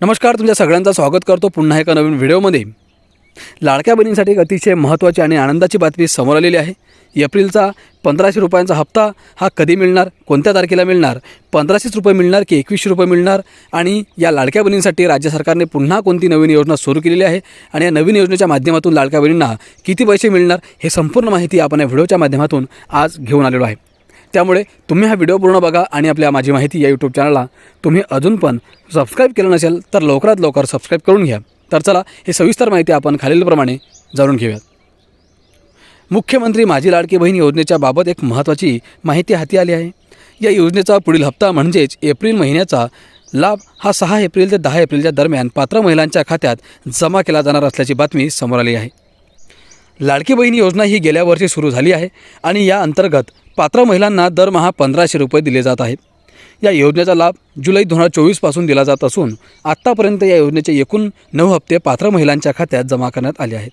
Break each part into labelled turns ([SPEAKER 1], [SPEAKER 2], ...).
[SPEAKER 1] नमस्कार तुमच्या सगळ्यांचं स्वागत करतो पुन्हा एका नवीन व्हिडिओमध्ये. लाडक्या बहिणींसाठी एक अतिशय महत्त्वाची आणि आनंदाची बातमी समोर आलेली आहे. एप्रिलचा पंधराशे रुपयांचा हप्ता हा कधी मिळणार कोणत्या तारखेला मिळणार पंधराशेच रुपये मिळणार की एकवीसशे रुपये मिळणार? आणि या लाडक्या बहिणींसाठी राज्य सरकारने पुन्हा कोणती नवीन योजना सुरू केलेली आहे? आणि या नवीन योजनेच्या माध्यमातून लाडक्या बहिणींना किती पैसे मिळणार? हे संपूर्ण माहिती आपण या व्हिडिओच्या माध्यमातून आज घेऊन आलेलो आहे. त्यामुळे तुम्ही हा व्हिडिओ पूर्ण बघा आणि आपल्या माझी माहिती या यूट्यूब चॅनलला तुम्ही अजून पण सबस्क्राईब केलं नसेल तर लवकरात लवकर सबस्क्राईब करून घ्या. तर चला हे सविस्तर माहिती आपण खालीलप्रमाणे जाणून घेऊयात. मुख्यमंत्री माझी लाडकी बहीण योजनेच्या बाबत एक महत्त्वाची माहिती हाती आली आहे. या योजनेचा पुढील हप्ता म्हणजेच एप्रिल महिन्याचा लाभ हा सहा एप्रिल ते दहा एप्रिलच्या दरम्यान पात्र महिलांच्या खात्यात जमा केला जाणार असल्याची बातमी समोर आली आहे. लाडकी बहिणी योजना ही गेल्या वर्षी सुरू झाली आहे आणि या अंतर्गत पात्र महिलांना दरमहा पंधराशे रुपये दिले जात आहेत. या योजनेचा लाभ जुलै दोन हजार चोवीसपासून दिला जात असून आत्तापर्यंत या योजनेचे एकूण नऊ हप्ते पात्र महिलांच्या खात्यात जमा करण्यात आले आहेत.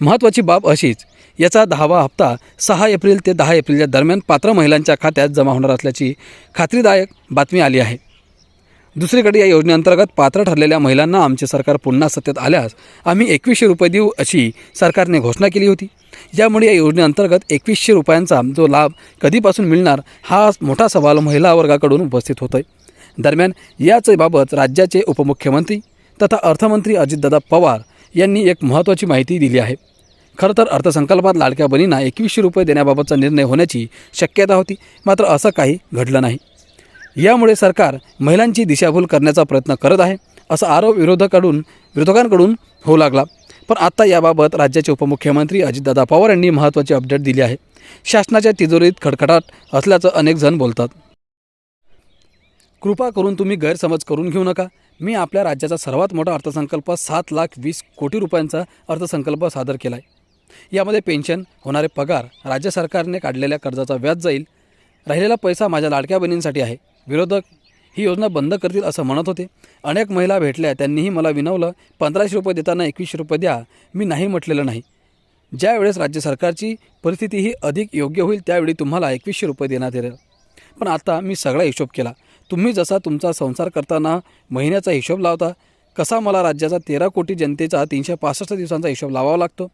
[SPEAKER 1] महत्त्वाची बाब अशीच याचा दहावा हप्ता सहा एप्रिल ते दहा एप्रिलच्या दरम्यान पात्र महिलांच्या खात्यात जमा होणार असल्याची खात्रीदायक बातमी आली आहे. दुसरीकडे या योजनेअंतर्गत पात्र ठरलेल्या महिलांना आमचे सरकार पुन्हा सत्तेत आल्यास आम्ही एकवीसशे रुपये देऊ अशी सरकारने घोषणा केली होती. यामुळे या योजनेअंतर्गत एकवीसशे रुपयांचा जो लाभ कधीपासून मिळणार हा मोठा सवाल महिला वर्गाकडून उपस्थित होतो आहे दरम्यान याच बाबत राज्याचे उपमुख्यमंत्री तथा अर्थमंत्री अजितदादा पवार यांनी एक महत्त्वाची माहिती दिली आहे. खरं तर अर्थसंकल्पात लाडक्या बहिणींना एकवीसशे रुपये देण्याबाबतचा निर्णय होण्याची शक्यता होती मात्र असं काही घडलं नाही. यामुळे सरकार महिलांची दिशाभूल करण्याचा प्रयत्न करत आहे असा आरोप विरोधकाकडून विरोधकांकडून होऊ लागला. पण आता याबाबत राज्याचे उपमुख्यमंत्री अजितदादा पवार यांनी महत्त्वाची अपडेट दिली आहे. शासनाच्या तिजोरीत खडखडाट असल्याचं अनेक जण बोलतात. कृपा करून तुम्ही गैरसमज करून घेऊ नका. मी आपल्या राज्याचा सर्वात मोठा अर्थसंकल्प सात लाख वीस कोटी रुपयांचा अर्थसंकल्प सादर केला आहे यामध्ये पेन्शन होणारे पगार राज्य सरकारने काढलेल्या कर्जाचा व्याज जाईल. राहिलेला पैसा माझ्या लाडक्या बहिणींसाठी आहे. विरोधक ही योजना बंद करतील असं म्हणत होते. अनेक महिला भेटल्या त्यांनीही मला विनवलं पंधराशे रुपये देताना एकवीसशे रुपये द्या मी नाही म्हटलेलं नाही. ज्यावेळेस राज्य सरकारची परिस्थिती ही अधिक योग्य होईल त्यावेळी तुम्हाला एकवीसशे रुपये देण्यात येईल पण आता मी सगळा हिशोब केला. तुम्ही जसा तुमचा संसार करताना महिन्याचा हिशोब लावता कसा मला राज्याचा तेरा कोटी जनतेचा तीनशे पासष्ट दिवसांचा हिशोब लावावा लागतो?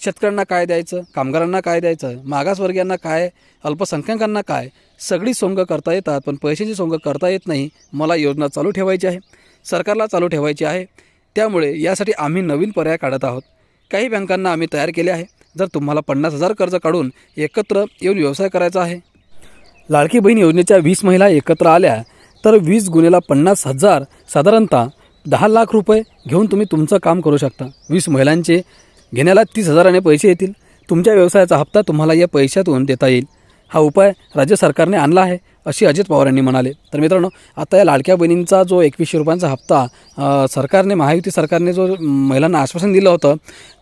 [SPEAKER 1] शेतकऱ्यांना काय द्यायचं कामगारांना काय द्यायचं मागासवर्गीयांना काय अल्पसंख्याकांना काय सगळी सोंग करता येतात पण पैशाची सोंग करता येत नाही मला योजना चालू ठेवायची आहे सरकारला चालू ठेवायची आहे. त्यामुळे यासाठी आम्ही नवीन पर्याय काढत आहोत. काही बँकांना आम्ही तयार केले आहे. जर तुम्हाला पन्नास हजार कर्ज काढून एकत्र येऊन व्यवसाय करायचा आहे. लाडकी बहीण योजनेच्या वीस महिला एकत्र आल्या तर वीस गुन्हेला पन्नास हजार साधारणतः दहा लाख रुपये घेऊन तुम्ही तुमचं काम करू शकता. वीस महिलांचे घेण्याला तीस हजाराने पैसे येतील. तुमच्या व्यवसायाचा हप्ता तुम्हाला या पैशातून देता येईल. हा उपाय राज्य सरकारने आणला आहे अशी अजित पवार यांनी म्हणाले. तर मित्रांनो आता या लाडक्या बहिणींचा जो एकवीसशे रुपयांचा हप्ता सरकारने महायुती सरकारने जो महिलांना आश्वासन दिलं होतं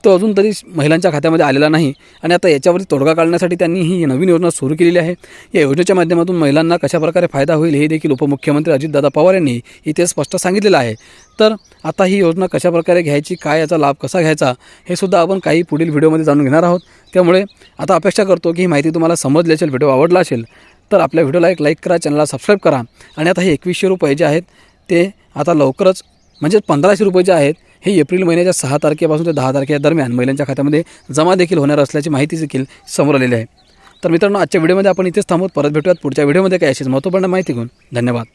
[SPEAKER 1] तो अजून तरी महिलांच्या खात्यामध्ये आलेला नाही आणि आता याच्यावरती तोडगा काढण्यासाठी त्यांनी ही नवीन योजना सुरू केलेली आहे. या योजनेच्या माध्यमातून महिलांना कशाप्रकारे फायदा होईल हे देखील उपमुख्यमंत्री अजितदादा पवार यांनी इथे स्पष्ट सांगितलेलं आहे. तर आता ही योजना कशाप्रकारे घ्यायची काय याचा लाभ कसा घ्यायचा हे सुद्धा आपण काही पुढील व्हिडिओमध्ये जाणून घेणार आहोत. त्यामुळे आता अपेक्षा करतो की ही माहिती तुम्हाला समजली असेल व्हिडिओ आवडला असेल तर आपल्या व्हिडिओला एक लाईक करा चॅनलला सबस्क्राईब करा. आणि आता हे एकवीसशे रुपये जे आहेत ते आता लवकरच म्हणजे पंधराशे रुपये जे आहेत हे एप्रिल महिन्याच्या सहा तारखेपासून ते दहा तारखेच्या दरम्यान महिलांच्या खात्यामध्ये जमा देखील होणार असल्याची माहिती देखील समोर आलेली आहे. तर मित्रांनो आजच्या व्हिडिओमध्ये आपण इथेच थांबवत परत भेटूयात पुढच्या व्हिडिओमध्ये. काय अशीच महत्त्वपूर्ण माहिती घेऊन. धन्यवाद.